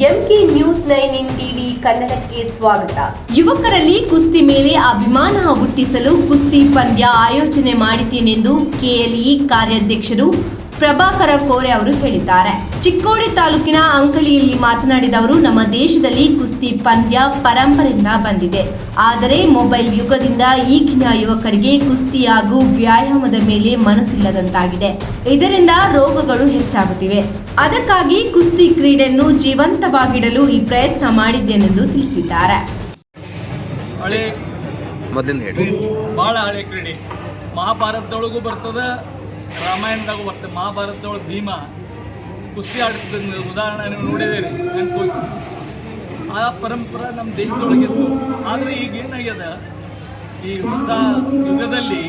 M K news nine in TV ಕನ್ನಡಕ್ಕೆ ಸ್ವಾಗತ. ಯುವಕರಲ್ಲಿ ಕುಸ್ತಿ ಮೇಲೆ ಅಭಿಮಾನ ಹುಟ್ಟಿಸಲು ಕುಸ್ತಿ ಪಂದ್ಯ ಆಯೋಜನೆ ಮಾಡಿದ್ದೇನೆಂದು ಕೆಎಲ್ಇ ಕಾರ್ಯಾಧ್ಯಕ್ಷರು ಪ್ರಭಾಕರ ಕೋರೆ ಅವರು ಹೇಳಿದ್ದಾರೆ. ಚಿಕ್ಕೋಡಿ ತಾಲೂಕಿನ ಅಂಕಳಿಯಲ್ಲಿ ಮಾತನಾಡಿದ ಅವರು ನಮ್ಮ ದೇಶದಲ್ಲಿ ಕುಸ್ತಿ ಪಂದ್ಯ ಪರಂಪರೆಯಿಂದ ಬಂದಿದೆ. ಆದರೆ ಮೊಬೈಲ್ ಯುಗದಿಂದ ಈಗಿನ ಯುವಕರಿಗೆ ಕುಸ್ತಿ ಹಾಗೂ ವ್ಯಾಯಾಮದ ಮೇಲೆ ಮನಸ್ಸಿಲ್ಲದಂತಾಗಿದೆ. ಇದರಿಂದ ರೋಗಗಳು ಹೆಚ್ಚಾಗುತ್ತಿವೆ. ಅದಕ್ಕಾಗಿ ಕುಸ್ತಿ ಕ್ರೀಡೆಯನ್ನು ಜೀವಂತವಾಗಿಡಲು ಈ ಪ್ರಯತ್ನ ಮಾಡಿದ್ದೇನೆಂದು ತಿಳಿಸಿದ್ದಾರೆ. ಹಳೆ ಕ್ರೀಡೆ. ಮಹಾಭಾರತದೊಳಗೂ ಬರ್ತದೆ ರಾಮಾಯಣದಾಗೂ ಬರ್ತದೆ. ಮಹಾಭಾರತದೊಳಗೆ ಭೀಮ. ಕುಸ್ತಿ ಆಡ್ತಿದ್ದ ಉದಾಹರಣೆ ನೀವು ನೋಡಿದ್ದೀರಿ. ನನ್ನ ಕುಸ್ತಿ ಆ ಪರಂಪರೆ ನಮ್ಮ ದೇಶದೊಳಗಿತ್ತು ಆದರೆ ಈಗ ಏನಾಗ್ಯದ? ಈ ಹೊಸ ಯುಗದಲ್ಲಿ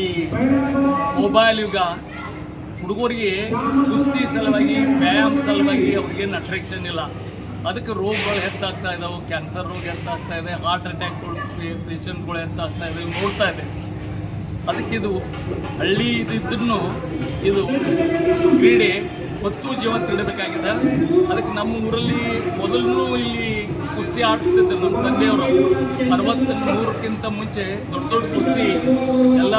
ಈ ಮೊಬೈಲ್ ಯುಗ, ಹುಡುಗರಿಗೆ ಕುಸ್ತಿ ಸಲುವಾಗಿ, ವ್ಯಾಯಾಮ ಸಲುವಾಗಿ ಅವ್ರಿಗೇನು ಅಟ್ರಾಕ್ಷನ್ ಇಲ್ಲ. ಅದಕ್ಕೆ ರೋಗಗಳು ಹೆಚ್ಚಾಗ್ತಾ ಇದಾವೆ ಕ್ಯಾನ್ಸರ್ ರೋಗ ಹೆಚ್ಚಾಗ್ತಾ ಇದೆ ಹಾರ್ಟ್ ಅಟ್ಯಾಕ್ಗಳು ಪೇಷಂಟ್ಗಳು ಹೆಚ್ಚಾಗ್ತಾ ಇದೆ ನೋಡ್ತಾ ಇದೆ ಅದಕ್ಕೆ ಇದು ಹಳ್ಳಿ ಇದ್ದಿದ್ದನ್ನು ಇದು ಕ್ರೀಡೆ ಹೊತ್ತು ಜೀವ ತಿಳಿಬೇಕಾಗಿದೆ. ಅದಕ್ಕೆ ನಮ್ಮ ಊರಲ್ಲಿ ಮೊದಲು ಇಲ್ಲಿ ಕುಸ್ತಿ ಆಡಿಸ್ತಿದ್ದರು ನಮ್ಮ ತಂದೆಯವರು. ಅರವತ್ತ ನೂರಕ್ಕಿಂತ ಮುಂಚೆ ದೊಡ್ಡ ದೊಡ್ಡ ಕುಸ್ತಿ ಎಲ್ಲ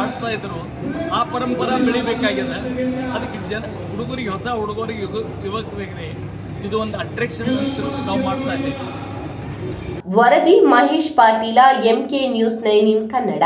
ಆಡಿಸ್ತಾ ಇದ್ದರು ಆ ಪರಂಪರೆ ಬೆಳಿಬೇಕಾಗಿದೆ. ಅದಕ್ಕೆ ಜನ, ಹುಡುಗರಿಗೆ, ಹೊಸ ಹುಡುಗರಿಗೆ ಯುಗ ಯುವಕರಿಗೆ ಇದು ಒಂದು ಅಟ್ರಾಕ್ಷನ್ ನಾವು ಮಾಡ್ತಾ ಇದ್ದೀವಿ. ವರದಿ Mahesh Patil M K news nine in Kannada.